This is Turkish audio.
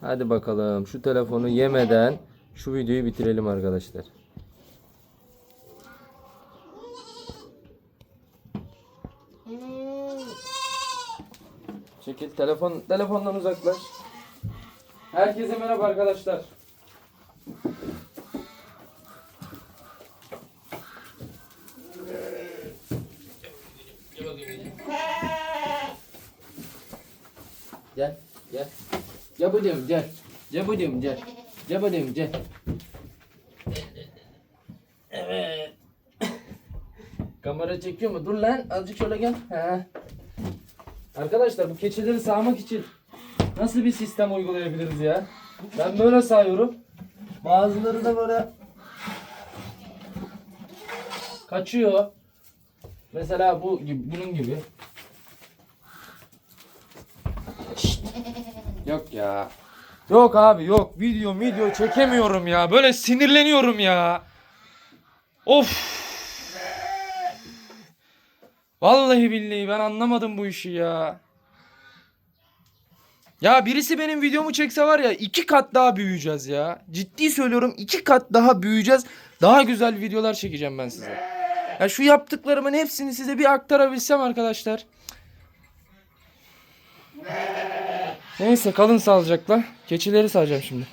Hadi bakalım şu telefonu yemeden şu videoyu bitirelim arkadaşlar. Çekil telefon telefondan uzaklaş. Herkese merhaba arkadaşlar. Gel, gel. Gel buradayım, gel. Gel buradayım, gel. Gel gel. Evet. Kamera çekiyor mu? Dur lan, azıcık şöyle gel. He. Arkadaşlar bu keçileri sağmak için nasıl bir sistem uygulayabiliriz ya? Ben böyle sağıyorum. Bazıları da böyle kaçıyor. Mesela bu gibi, bunun gibi. Şşt. Yok ya. Yok abi yok. Video video çekemiyorum ya. Böyle sinirleniyorum ya. Of. Vallahi billahi ben anlamadım bu işi ya. Ya birisi benim videomu çekse var ya iki kat daha büyüyeceğiz ya. Ciddi söylüyorum iki kat daha büyüyeceğiz. Daha güzel videolar çekeceğim ben size. Ya şu yaptıklarımın hepsini size bir aktarabilsem arkadaşlar. Neyse kalın sağlıcakla. Keçileri sağacağım şimdi.